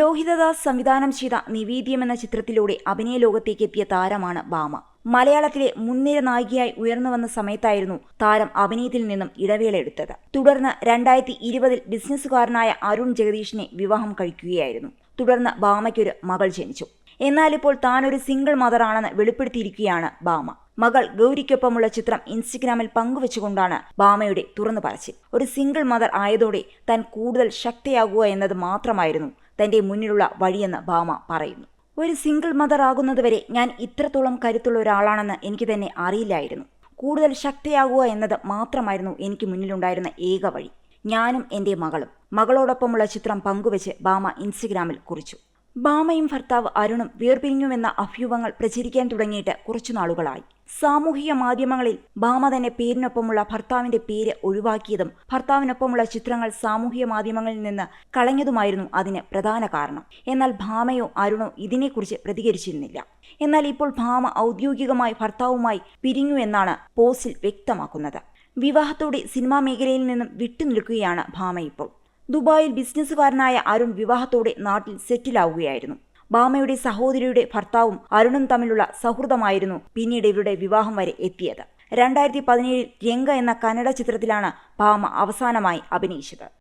ലോഹിതദാസ് സംവിധാനം ചെയ്ത നിവേദ്യം എന്ന ചിത്രത്തിലൂടെ അഭിനയ ലോകത്തേക്ക് എത്തിയ താരമാണ് ബാമ. മലയാളത്തിലെ മുൻനിര നായികയായി ഉയർന്നു വന്ന സമയത്തായിരുന്നു താരം അഭിനയത്തിൽ നിന്നും ഇടവേള എടുത്തത്. തുടർന്ന് രണ്ടായിരത്തി ഇരുപതിൽ ബിസിനസ്സുകാരനായ അരുൺ ജഗദീഷിനെ വിവാഹം കഴിക്കുകയായിരുന്നു. തുടർന്ന് ഭാമയ്ക്കൊരു മകൾ ജനിച്ചു. എന്നാൽ ഇപ്പോൾ ഒരു സിംഗിൾ മദറാണെന്ന് വെളിപ്പെടുത്തിയിരിക്കുകയാണ് ബാമ. മകൾ ഗൗരിക്കൊപ്പമുള്ള ചിത്രം ഇൻസ്റ്റഗ്രാമിൽ പങ്കുവെച്ചുകൊണ്ടാണ് ബാമയുടെ തുറന്നു പറച്ചിൽ. ഒരു സിംഗിൾ മദർ ആയതോടെ താൻ കൂടുതൽ ശക്തിയാകുക എന്നത് മാത്രമായിരുന്നു തന്റെ മുന്നിലുള്ള വഴിയെന്ന് ഭാമ പറയുന്നു. ഒരു സിംഗിൾ മദർ ആകുന്നതുവരെ ഞാൻ ഇത്രത്തോളം കരുത്തുള്ള ഒരാളാണെന്ന് എനിക്ക് തന്നെ അറിയില്ലായിരുന്നു. കൂടുതൽ ശക്തിയാകുക എന്നത് മാത്രമായിരുന്നു എനിക്ക് മുന്നിലുണ്ടായിരുന്ന ഏക വഴി. ഞാനും എന്റെ മകളും. മകളോടൊപ്പമുള്ള ചിത്രം പങ്കുവച്ച് ഭാമ ഇൻസ്റ്റഗ്രാമിൽ കുറിച്ചു. ഭാമയും ഭർത്താവ് അരുണും വേർപിരിഞ്ഞുവെന്ന അഭ്യൂഹങ്ങൾ പ്രചരിക്കാൻ തുടങ്ങിയിട്ട് കുറച്ചു നാളുകളായി. സാമൂഹിക മാധ്യമങ്ങളിൽ ഭാമ തന്നെ പേരിനൊപ്പമുള്ള ഭർത്താവിന്റെ പേര് ഒഴിവാക്കിയതും ഭർത്താവിനൊപ്പമുള്ള ചിത്രങ്ങൾ സാമൂഹിക മാധ്യമങ്ങളിൽ നിന്ന് കളഞ്ഞതുമായിരുന്നു അതിന് പ്രധാന കാരണം. എന്നാൽ ഭാമയോ അരുണോ ഇതിനെക്കുറിച്ച് പ്രതികരിച്ചിരുന്നില്ല. എന്നാൽ ഇപ്പോൾ ഭാമ ഔദ്യോഗികമായി ഭർത്താവുമായി പിരിഞ്ഞു എന്നാണ് പോസ്റ്റിൽ വ്യക്തമാക്കുന്നത്. വിവാഹത്തോടെ സിനിമാ മേഖലയിൽ നിന്നും വിട്ടുനിൽക്കുകയാണ് ഭാമ ഇപ്പോൾ. ദുബായിൽ ബിസിനസ്സുകാരനായ അരുൺ വിവാഹത്തോടെ നാട്ടിൽ സെറ്റിലാവുകയായിരുന്നു. ബാമയുടെ സഹോദരിയുടെ ഭർത്താവും അരുണും തമ്മിലുള്ള സൗഹൃദമായിരുന്നു പിന്നീട് ഇവരുടെ വിവാഹം വരെ എത്തിയത്. രണ്ടായിരത്തി പതിനേഴിൽ രംഗ എന്ന കന്നഡ ചിത്രത്തിലാണ് ബാമ അവസാനമായി അഭിനയിച്ചത്.